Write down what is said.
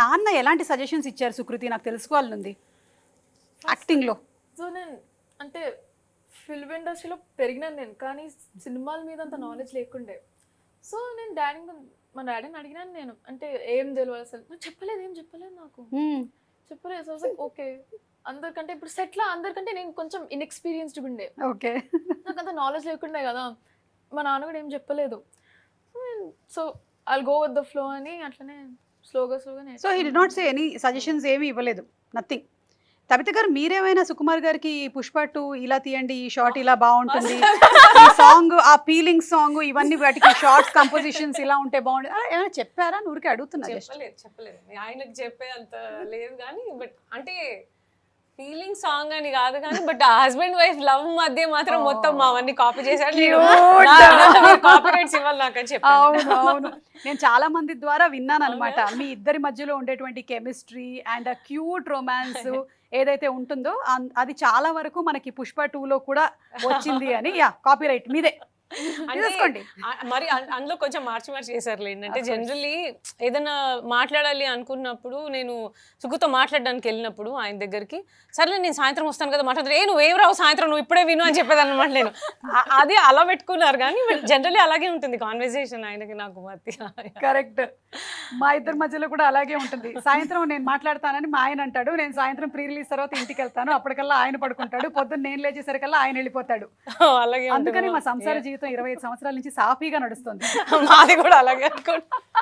నాన్న ఎలాంటి సజెషన్స్ ఇచ్చారు సుకృతి? నాకు తెలుసుకోవాలని ఉంది యాక్టింగ్లో. సో నేను అంటే ఫిల్మ్ ఇండస్ట్రీలో పెరిగినాను నేను కానీ సినిమాల మీద అంత నాలెడ్జ్ లేకుండే. సో నేను డాడీ మా డాడీని అడిగినాను నేను అంటే ఏం తెలియదు అసలు? నువ్వు చెప్పలేదు ఏం చెప్పలేదు నాకు? చెప్పలేదు సో ఓకే అందరికంటే ఇప్పుడు సెట్లో అందరికంటే నేను కొంచెం ఇన్ఎక్స్పీరియన్స్డ్ ఉండే. ఓకే. నాకు అంత నాలెడ్జ్ లేకుండే కదా. మా నాన్న కూడా ఏం చెప్పలేదు. So I go with the flow అని అట్లనే స్లోగా స్లోగా so he did not say any suggestions ఏమీ ఇవ్వలేదు. నథింగ్ తబిత గారు మీరేమైనా సుకుమార్ గారికి పుష్ప టూ ఇలా తీయండి ఈ షార్ట్ ఇలా బాగుంటుంది ఈ సాంగ్ ఆ పీలింగ్ సాంగ్ ఇవన్నీ వాటికి షార్ట్స్ కంపోజిషన్స్ ఇలా ఉంటే బాగుంటుంది అలా ఏమైనా చెప్పారా? అని ఊరికే అడుగుతున్నా. చెప్పలేదు చెప్పలేదు. ఆయనకు చెప్పే అంత లేదు కానీ బట్ అంటే ఫీలింగ్ సాంగ్ అని కాదు కానీ బట్ హస్బెండ్ వైఫ్ లవ్ మధ్య మాత్రం మొత్తం మావన్నీ కాపీ రైట్స్ ఇవ్వాలి నాకు అని చెప్పాను. నేను చాలా మంది ద్వారా విన్నాను అనమాట మీ ఇద్దరి మధ్యలో ఉండేటువంటి కెమిస్ట్రీ అండ్ క్యూట్ రొమాన్స్ ఏదైతే ఉంటుందో అది చాలా వరకు మనకి పుష్ప టూ లో కూడా వచ్చింది అని. యా కాపీ రైట్ మీదే. అంటే మరి అందులో కొంచెం మార్చి మార్చి చేశారు ఏంటంటే. జనరల్లీ ఏదైనా మాట్లాడాలి అనుకున్నప్పుడు నేను సుఖుతో మాట్లాడడానికి వెళ్ళినప్పుడు ఆయన దగ్గరికి సర్లే నేను సాయంత్రం వస్తాను కదా మాట్లాడతాను ఏ నువ్వేం రావు సాయంత్రం నువ్వు ఇప్పుడే విను అని చెప్పేది అనమాట నేను అది అలా పెట్టుకున్నారు కానీ జనరల్లీ అలాగే ఉంటుంది కాన్వర్సేషన్ ఆయనకి నాకు మధ్య కరెక్ట్. మా ఇద్దరి మధ్యలో కూడా అలాగే ఉంటుంది. సాయంత్రం నేను మాట్లాడతానని మా ఆయన అంటాడు. నేను సాయంత్రం ప్రీ రిలీజ్ తర్వాత ఇంటికి వెళ్తాను. అప్పటికల్లా ఆయన పడుకుంటాడు. పొద్దున్న నేను లేచేసరికల్లా ఆయన వెళ్ళిపోతాడు. అలాగే అందుకని మా సంసార జీవితం ఇరవై ఐదు సంవత్సరాల నుంచి సాఫీగా నడుస్తుంది. మాది కూడా అలాగే అనుకోండి